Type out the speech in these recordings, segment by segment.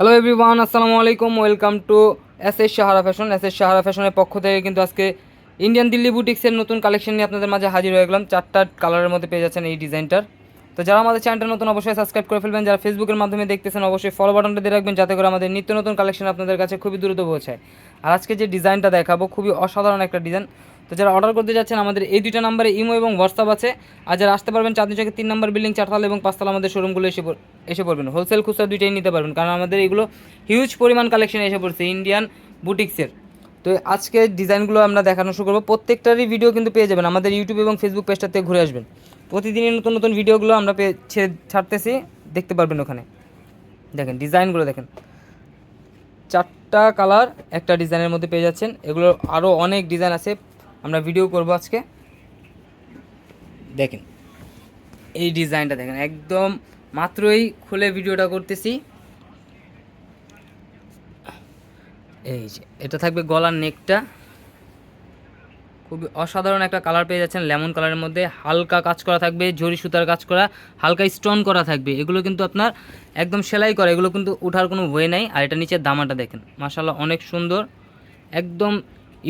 Hello everyone আসসালামু আলাইকুম welcome to S S Sahara fashion S S Sahara ফ্যাশনের পক্ষ থেকে কিন্তু আজকে ইন্ডিয়ান দিল্লি বুটিক্সের নতুন কালেকশন নিয়ে আপনাদের মাঝে হাজির হয়ে গেলাম। চারটা কালারের মধ্যে পেয়ে যাচ্ছেন এই ডিজাইনটার তো যারা আমাদের চ্যানেলটা নতুন অবশ্যই সাবস্ক্রাইব করে ফেলবেন। যারা ফেসবুকের মাধ্যমে দেখতেছেন, অবশ্যই ফলো বাটনটা দিয়ে রাখবেন যাতে করে আমাদের নিত্য নতুন কালেকশন আপনাদের কাছে খুবই দ্রুত পৌঁছায়। আর আজকে যে ডিজাইনটা দেখাবো, খুবই অসাধারণ একটা ডিজাইন তো যারা অর্ডার করতে যাচ্ছেন, আমাদের এই দুইটা নাম্বারে ইমো এবং হোয়াটসঅ্যাপ আছে। আর যারা আসতে পারবেন, চাঁদনি চকের তিন নম্বর বিল্ডিং চারতলা এবং পাঁচতলা আমাদের শোরুমগুলো এসে এসে পড়বেন। হোলসেল খুচরা দুইটাই নিতে পারবেন, কারণ আমাদের এগুলো হিউজ পরিমাণ কালেকশন এসে পড়ছে ইন্ডিয়ান বুটিক্সের তো আজকে ডিজাইনগুলো আমরা দেখানো শুরু করব। প্রত্যেকটারই ভিডিও কিন্তু পেয়ে যাবেন, আমাদের ইউটিউব এবং ফেসবুক পেজটা থেকে ঘুরে আসবেন। প্রতিদিনই নতুন নতুন ভিডিওগুলো আমরা পেয়ে ছেড়ে ছাড়তেছি, দেখতে পারবেন ওখানে। দেখেন ডিজাইনগুলো দেখেন। চারটা কালার একটা ডিজাইনের মধ্যে পেয়ে যাচ্ছেন। এগুলো আরও অনেক ডিজাইন আছে। আমরা ভিডিও করব আজকে। দেখেন, এই ডিজাইনটা দেখেন, একদম মাত্রই খুলে ভিডিওটা করতেছি। এই যে, এটা থাকবে গলার নেকটা খুবই অসাধারণ একটা কালার পেয়ে যাচ্ছেন লেমন কালারের মধ্যে। হালকা কাজ করা থাকবে, জরি সুতার কাজ করা, হালকা স্টোন করা থাকবে। এগুলো কিন্তু আপনার একদম সেলাই করা, এগুলো কিন্তু ওঠার কোনো ওয়ে নাই। আর এটা নিচের দামাটা দেখেন মাসাল্লাহ অনেক সুন্দর। একদম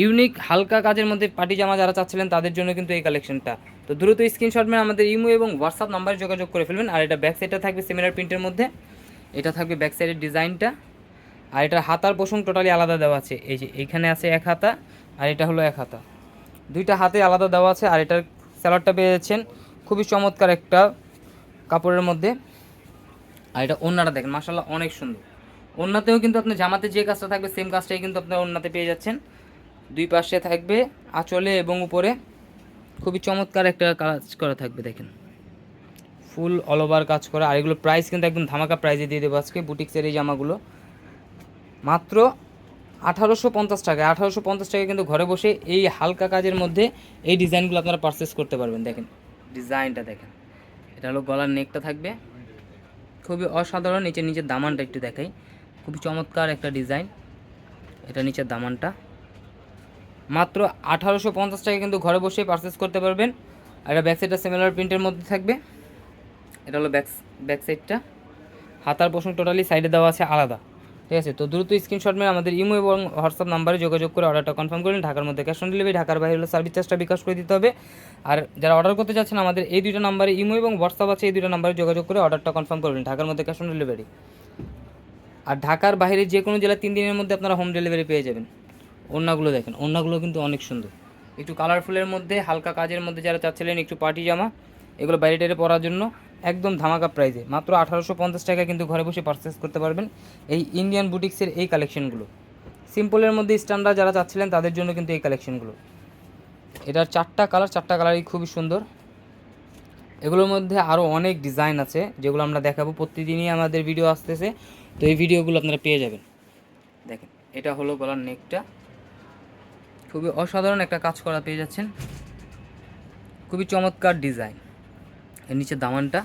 ইউনিক হালকা কাজের মধ্যে পার্টি জামা যারা চাচ্ছিলেন, তাদের জন্য কিন্তু এই কালেকশনটা তো দ্রুত স্ক্রিনশট মেরে আমাদের ইমো এবং হোয়াটসঅ্যাপ নাম্বারে যোগাযোগ করে ফেলবেন। আর এটা ব্যাক সাইডটা থাকবে সিমিলার প্রিন্টের মধ্যে। এটা থাকবে ব্যাক সাইডের ডিজাইনটা। আর এটা হাতার পোষণ টোটালি আলাদা দেওয়া আছে। এই যে এইখানে আছে এক হাতা, আর এটা হলো এক হাতা। দুইটা হাতে আলাদা দেওয়া আছে, আর এটার স্যালাডটা পেয়ে যাচ্ছেন খুবই চমৎকার একটা কাপড়ের মধ্যে। আর এটা ওন্নাটা দেখেন মাসাল্লাহ অনেক সুন্দর। ওন্নাতেও কিন্তু আপনার জামাতে যে কাজটা থাকবে সেম কাজটাই কিন্তু আপনার ওন্নাতে পেয়ে যাচ্ছেন। দুই পাশে থাকবে আঁচলে এবং উপরে। খুবই চমৎকার একটা কাজ করা থাকবে, দেখেন। ফুল অল ওভার কাজ করা। আর এগুলো প্রাইস কিন্তু একদম ধামাকা প্রাইজে দিয়ে দেবো আজকে বুটিক্সের এই জামাগুলো। মাত্র আঠারোশো পঞ্চাশ টাকা আঠারোশো পঞ্চাশ টাকা কিন্তু ঘরে বসে এই হালকা কাজের মধ্যে এই ডিজাইনগুলো আপনারা পারচেস করতে পারবেন, দেখেন। ডিজাইনটা দেখেন। এটা হলো গলার নেকটা থাকবে। খুবই অসাধারণ নিচে নিচের দামানটা একটু দেখাই। খুবই চমৎকার একটা ডিজাইন। এটা নিচের দামানটা। মাত্র আঠারোশো পঞ্চাশ টাকা কিন্তু ঘরে বসেই পারচেস করতে পারবেন। এটা ব্যাক সাইডটা সিমিলার প্রিন্টের মধ্যে থাকবে। এটা হলো ব্যাক ব্যাক সাইডটা হাতার পোষণ টোটালি সাইডে দেওয়া আছে, আলাদা। ঠিক আছে? তো দ্রুত স্ক্রিনশট মেরে আমাদের ইমো এবং হোয়াটসঅ্যাপ নাম্বারে যোগাযোগ করে অর্ডারটা কনফার্ম করলেন ঢাকার মধ্যে ক্যাশ অন ডেলিভারি ঢাকার বাইরে হলে সার্ভিস চার্জটা বিকাশ করে দিতে হবে। আর যারা অর্ডার করতে চাচ্ছেন আমাদের এই দুটো নাম্বারে ইমো এবং হোয়াটসঅ্যাপ আছে, এই দুটো নাম্বারে যোগাযোগ করে অর্ডারটা কনফার্ম করবেন ঢাকার মধ্যে ক্যাশ অন ডেলিভারি আর ঢাকার বাইরে যে কোনো জেলা তিন দিনের মধ্যে আপনারা হোম ডেলিভারি পেয়ে যাবেন। ওড়নাগুলো দেখেন, ওড়নাগুলো কিন্তু অনেক সুন্দর। একটু কালারফুলের মধ্যে, হালকা কাজের মধ্যে যারা চাচ্ছিলেন একটু পার্টি জামা, এগুলো বাইরে টাইরে পরার জন্য একদম ধামাকা প্রাইজে মাত্র আঠারোশো পঞ্চাশ টাকা কিন্তু ঘরে বসে পারচেস করতে পারবেন এই ইন্ডিয়ান বুটিক্সের এই কালেকশনগুলো সিম্পলের মধ্যে স্ট্যান্ডার্ড যারা চাচ্ছিলেন তাদের জন্য কিন্তু এই কালেকশনগুলো এটার চারটা কালার চারটা কালারই খুবই সুন্দর। এগুলোর মধ্যে আরও অনেক ডিজাইন আছে, যেগুলো আমরা দেখাবো। প্রতিদিনই আমাদের ভিডিও আসতেছে, তো এই ভিডিওগুলো আপনারা পেয়ে যাবেন। দেখেন, এটা হলো গলার নেকটা খুবই অসাধারণ একটা কাজ করা পেয়ে যাচ্ছেন। খুবই চমৎকার ডিজাইন। এর নিচে দামানটা।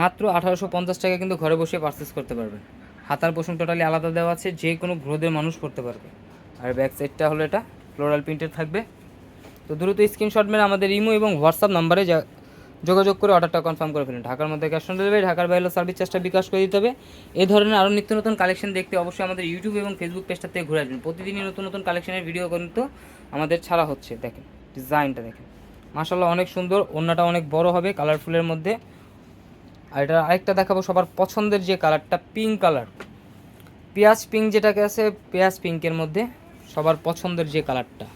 মাত্র আঠারোশো পঞ্চাশ টাকা কিন্তু ঘরে বসে পারচেস করতে পারবেন। হাতার পোষণ টোটালি আলাদা দেওয়া আছে, যে কোনো গ্রোদের মানুষ করতে পারবে। আর ব্যাক সাইডটা হলো এটা ফ্লোরাল প্রিন্টের থাকবে। তো দ্রুত স্ক্রিনশট মেরে আমাদের ইমো এবং হোয়াটসঅ্যাপ নাম্বারে যা যোগাযোগ করে অর্ডারটা কনফার্ম করে ফেলুন। ঢাকার মধ্যে ক্যাশ অন ডেলিভারি ঢাকার বাইরে সার্ভিস চার্জটা বিকাশ করে দিতে হবে। এই ধরনের আরও নিত্য নতুন কালেকশন দেখতে অবশ্যই আমাদের ইউটিউব এবং ফেসবুক পেজটা থেকে ঘুরে আসবেন। প্রতিদিনই নতুন নতুন কালেকশনের ভিডিও কিন্তু আমাদের ছাড়া হচ্ছে। দেখেন ডিজাইনটা দেখেন। মাসাল্লাহ অনেক সুন্দর, ওড়নাটা অনেক বড় হবে কালারফুলের মধ্যে। আর এটা আরেকটা দেখাবো, সবার পছন্দের যে কালারটা পিঙ্ক কালার পেঁয়াজ পিঙ্ক যেটাকে আছে, পেঁয়াজ পিঙ্কের মধ্যে সবার পছন্দের যে কালারটা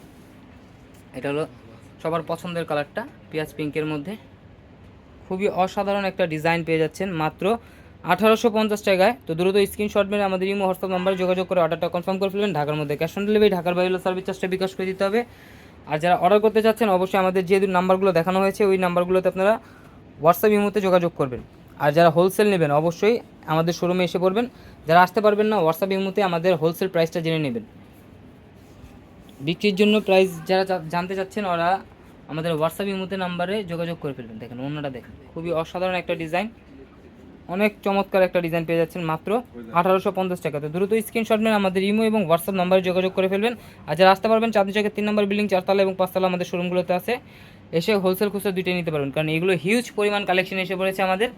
এটা হলো সবার পছন্দের কালারটা পেঁয়াজ পিঙ্কের মধ্যে। খুবই অসাধারণ একটা ডিজাইন পেয়ে যাচ্ছেন। মাত্র আঠারোশো পঞ্চাশ টাকায়। তো দ্রুত স্ক্রিনশট মেরে আমাদের ইমো হোয়াটসঅ্যাপ নাম্বারে যোগাযোগ করে অর্ডারটা কনফার্ম করে ফেলবেন। ঢাকার মধ্যে ক্যাশ অন ডেলিভারি ঢাকার বাইরে সার্ভিস চার্জটা বিকাশ করে দিতে হবে। আর যারা অর্ডার করতে চাচ্ছেন, অবশ্যই আমাদের যে নাম্বারগুলো দেখানো হয়েছে, ওই নাম্বারগুলোতে আপনারা হোয়াটসঅ্যাপ ইমোতে যোগাযোগ করবেন। আর যারা হোলসেল নেবেন, অবশ্যই আমাদের শোরুমে এসে পড়বেন। যারা আসতে পারবেন না হোয়াটসঅ্যাপ ইমোতে আমাদের হোলসেল প্রাইসটা জেনে নেবেন। বিক্রির জন্য প্রাইস যারা জানতে চাচ্ছেন, ওরা আমাদের হোয়াটসঅ্যাপ ইমোতে নাম্বারে যোগাযোগ করে ফেলবেন। দেখেন, অন্যটা দেখেন। খুবই অসাধারণ একটা ডিজাইন অনেক চমৎকার একটা ডিজাইন পেয়ে যাচ্ছেন মাত্র আঠারোশো পঞ্চাশ টাকাতে। দ্রুত স্ক্রিনশট নেন আমাদের ইমো এবং হোয়াটসঅ্যাপ নাম্বারে যোগাযোগ করে ফেলবেন। আর যারা আসতে পারবেন চাঁদনি চকের তিন নম্বর বিল্ডিং চারতলা এবং পাঁচতলা আমাদের শোরুমগুলোতে আছে, এসে হোলসেল খুচরা দুইটাই নিতে পারবেন। কারণ এগুলো হিউজ পরিমাণ কালেকশন এসে পড়েছে আমাদের।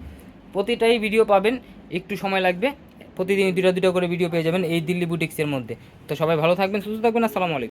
প্রতিটাই ভিডিও পাবেন, একটু সময় লাগবে। প্রতিদিন দুটো দুটো করে ভিডিও পেয়ে যাবেন এই দিল্লি বুটিক্সের মধ্যে। তো সবাই ভালো থাকবেন, সুস্থ থাকবেন, আসসালামু আলাইকুম।